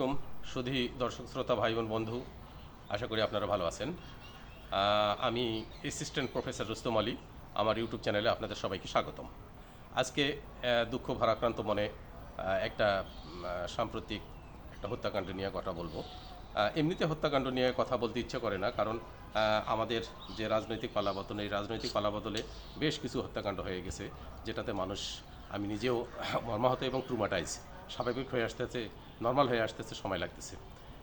আলাইকুম। সুধী দর্শক, শ্রোতা, ভাই, বোন, বন্ধু, আশা করি আপনারা ভালো আছেন। আমি অ্যাসিস্ট্যান্ট প্রফেসর রুস্তম আলী, আমার ইউটিউব চ্যানেলে আপনাদের সবাইকে স্বাগতম। আজকে দুঃখ ভারাক্রান্ত মনে একটা সাম্প্রতিক একটা হত্যাকাণ্ড নিয়ে কথা বলব। এমনিতে হত্যাকাণ্ড নিয়ে কথা বলতে ইচ্ছে করে না, কারণ আমাদের যে রাজনৈতিক পালাবদল, এই রাজনৈতিক পালাবদলে বেশ কিছু হত্যাকাণ্ড হয়ে গেছে, যেটাতে মানুষ, আমি নিজেও মর্মাহত এবং ট্রুমাটাইজ স্বাভাবিক হয়ে আসতেছে নর্মাল হয়ে আসতেছে, সময় লাগতেছে।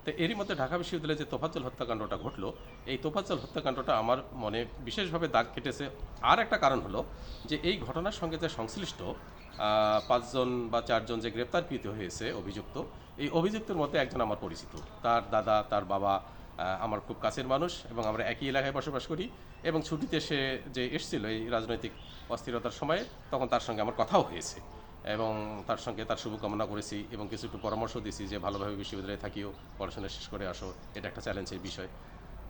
তো এরই মধ্যে ঢাকা বিশ্ববিদ্যালয়ে যে তোফাজ্জল হত্যাকাণ্ডটা ঘটলো, এই তোফাজ্জল হত্যাকাণ্ডটা আমার মনে বিশেষভাবে দাগ কেটেছে। আর একটা কারণ হলো যে এই ঘটনার সঙ্গে যে সংশ্লিষ্ট পাঁচজন বা চারজন যে গ্রেপ্তারকৃত হয়েছে অভিযুক্ত, এই অভিযুক্তের মধ্যে একজন আমার পরিচিত। তার দাদা, তার বাবা আমার খুব কাছের মানুষ এবং আমরা একই এলাকায় বসবাস করি এবং ছুটিতে সে যে এসেছিল এই রাজনৈতিক অস্থিরতার সময়ে, তখন তার সঙ্গে আমার কথাও হয়েছে। এবং তার সঙ্গে তার শুভকামনা করেছি এবং কিছু একটু পরামর্শ দিয়েছি যে ভালোভাবে বিশ্ববিদ্যালয়ে থাকিও, পড়াশোনা শেষ করে আসো। এটা একটা চ্যালেঞ্জের বিষয়।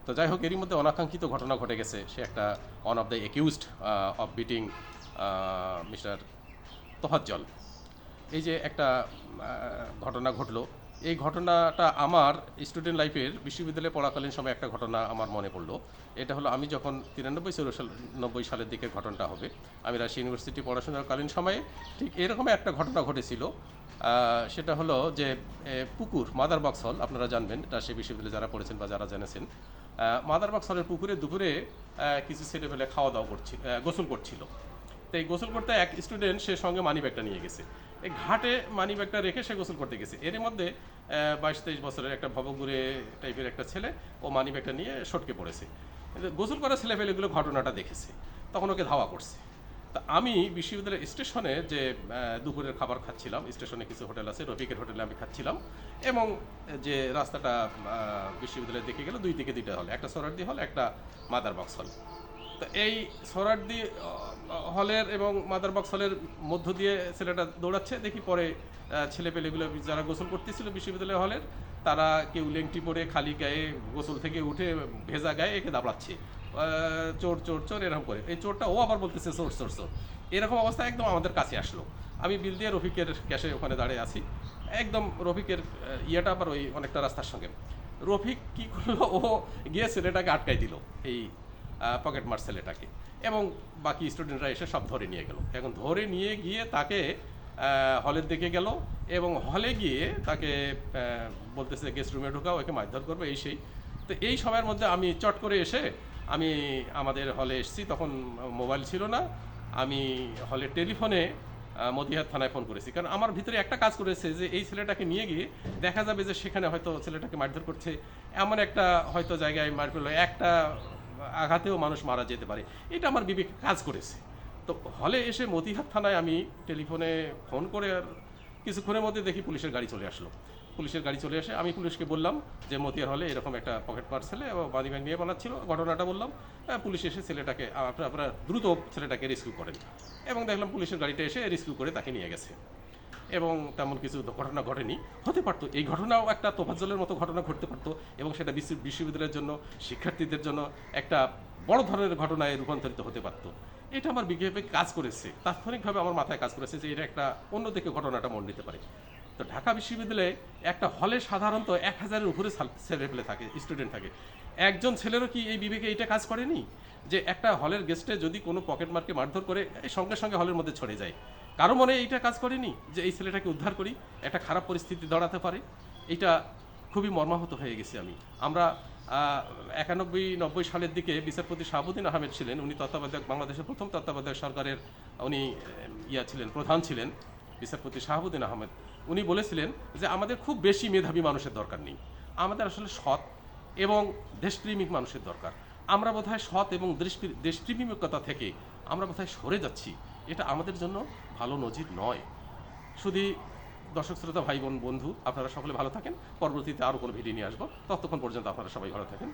তো যাই হোক, এরই মধ্যে অনাকাঙ্ক্ষিত ঘটনা ঘটে গেছে। সে একটা one of the accused of beating mister Tohajjal. এই যে একটা ঘটনা ঘটলো এই ঘটনাটা আমার স্টুডেন্ট লাইফের বিশ্ববিদ্যালয়ে পড়াকালীন সময় একটা ঘটনা আমার মনে পড়ল। এটা হলো আমি যখন তিরানব্বই সাল, নব্বই সালের দিকে ঘটনাটা হবে, আমি রাজশাহী ইউনিভার্সিটি পড়াশোনাকালীন সময়ে ঠিক এরকম একটা ঘটনা ঘটেছিল। সেটা হলো যে পুকুর মাদার বক্স হল আপনারা জানবেন রাজশাহী বিশ্ববিদ্যালয়ে যারা পড়েছেন বা যারা জেনেছেন। মাদার বক্স হলের পুকুরে, দুপুরে কিছু ছেলেপেলে খাওয়া দাওয়া করছিল গোসল করছিল। তো এই গোসল করতে এক স্টুডেন্ট সে সঙ্গে মানি ব্যাগটা নিয়ে গেছে। এই ঘাটে মানি ব্যাগটা রেখে সে গোসল করতে গেছে। এর মধ্যে বাইশ তেইশ বছরের একটা ভবগুরে টাইপের একটা ছেলে, ও মানি ব্যাগটা নিয়ে সটকে পড়েছে। গোসল করা ছেলে ফেলেগুলো ঘটনাটা দেখেছে, তখন ওকে ধাওয়া করছে। তা আমি বিশ্ববিদ্যালয়ের স্টেশনে যে দুপুরের খাবার খাচ্ছিলাম, স্টেশনে কিছু হোটেল আছে, রফিকের হোটেলে আমি খাচ্ছিলাম, এবং যে রাস্তাটা বিশ্ববিদ্যালয়ে দেখে গেল, দুই দিকে দুইটা হল, একটা সরার্দি হল, একটা মাদার বক্স হল। এই সরার্দি হলের এবং মাদার বক্স হলের মধ্য দিয়ে ছেলেটা দৌড়াচ্ছে। দেখি পরে ছেলে পেলেগুলো যারা গোসল করতেছিল বিশ্ববিদ্যালয় হলের, তারা কেউ লেংটি পরে খালি গায়ে গোসল থেকে উঠে ভেজা গায়ে একে দাবড়াচ্ছে। চোর চোর চোর, এরকম করে। এই চোরটা ও আবার বলতেছে, চোর চোর চোর। এরকম অবস্থা একদম আমাদের কাছে আসলো। আমি বিল দিয়ে রফিকের ক্যাশে ওখানে দাঁড়িয়ে আছি। একদম রফিকের ইয়েটা আবার ওই অনেকটা রাস্তার সঙ্গে। রফিক কি করল? ও গিয়ে ছেলেটাকে আটকাই দিল এই পকেট মার ছেলেটাকে এবং বাকি স্টুডেন্টরা এসে সব ধরে নিয়ে গেল। এখন ধরে নিয়ে গিয়ে তাকে হলের দিকে গেল এবং হলে গিয়ে তাকে বলতেছে গেস্ট রুমে ঢোকাও ওকে মারধর করবে এই সেই। তো এই সময়ের মধ্যে আমি চট করে এসে আমি আমাদের হলে এসেছি। তখন মোবাইল ছিল না। আমি হলের টেলিফোনে আহ, মতিহার থানায় ফোন করেছি। কারণ আমার ভিতরে একটা কাজ করেছে যে এই ছেলেটাকে নিয়ে গিয়ে দেখা যাবে যে সেখানে হয়তো ছেলেটাকে মারধর করছে। এমন একটা হয়তো জায়গায় মার করল। একটা আঘাতেও মানুষ মারা যেতে পারে। এটা আমার বিবেক কাজ করেছে। তো হলে এসে মতিহার থানায় আমি টেলিফোনে ফোন করে আর কিছুক্ষণের মধ্যে দেখি পুলিশের গাড়ি চলে আসলো। পুলিশের গাড়ি চলে আসে আমি পুলিশকে বললাম যে মতিয়ার হলে এরকম একটা পকেট মার ছেলে এবং বাদি ব্যাগ নিয়ে পালাচ্ছিল। ঘটনাটা বললাম পুলিশ এসে ছেলেটাকে আপনারা দ্রুত ছেলেটাকে রেস্কিউ করেন। এবং দেখলাম পুলিশের গাড়িটা এসে রেস্কিউ করে তাকে নিয়ে গেছে। এবং তেমন কিছু ঘটনা ঘটেনি। হতে পারতো, এই ঘটনাও একটা তোফাজ্জলের মতো ঘটনা ঘটতে পারতো এবং সেটা বিশ্ব- বিশ্ববিদ্যালয়ের জন্য, শিক্ষার্থীদের জন্য একটা বড় ধরনের ঘটনায় রূপান্তরিত হতে পারতো। এটা আমার বিজ্ঞাপে কাজ করেছে। তাৎক্ষণিকভাবে আমার মাথায় কাজ করেছে যে এটা একটা অন্যদিকে ঘটনাটা মন নিতে পারে। তো ঢাকা বিশ্ববিদ্যালয়ে একটা হলে সাধারণত এক হাজারের উপরে ছেলেপেলে থাকে স্টুডেন্ট থাকে। একজন ছেলেরও কি এই বিবেকে এটা কাজ করেনি? যে একটা হলের গেস্টে যদি কোনো পকেট মার্কে মারধর করে সঙ্গে সঙ্গে হলের মধ্যে ছড়ে যায়। কারও মনে এইটা কাজ করেনি? যে এই ছেলেটাকে উদ্ধার করি, একটা খারাপ পরিস্থিতি দাঁড়াতে পারে? এটা খুবই মর্মাহত হয়ে গেছি আমি। আমরা একানব্বই, নব্বই সালের দিকে বিচারপতি শাহাবুদ্দিন আহমেদ ছিলেন। উনি তত্ত্বাবধায়ক, বাংলাদেশের প্রথম তত্ত্বাবধায়ক সরকারের, উনি, ইয়া ছিলেন, প্রধান ছিলেন, বিচারপতি শাহাবুদ্দিন আহমেদ। উনি বলেছিলেন যে আমাদের খুব বেশি মেধাবী মানুষের দরকার নেই। আমাদের আসলে সৎ এবং দেশপ্রেমিক মানুষের দরকার। আমরা বোধহয় সৎ এবং দেশপ্রে- দেশপ্রেমিকতা থেকে আমরা বোধহয় সরে যাচ্ছি। এটা আমাদের জন্য ভালো নজির নয়। শুধু দর্শক শ্রোতা, ভাই, বোন, বন্ধু, আপনারা সকলে ভালো থাকেন। পরবর্তীতে আরও কোনো ভিডিও নিয়ে আসব। ততক্ষণ পর্যন্ত আপনারা সবাই ভালো থাকেন।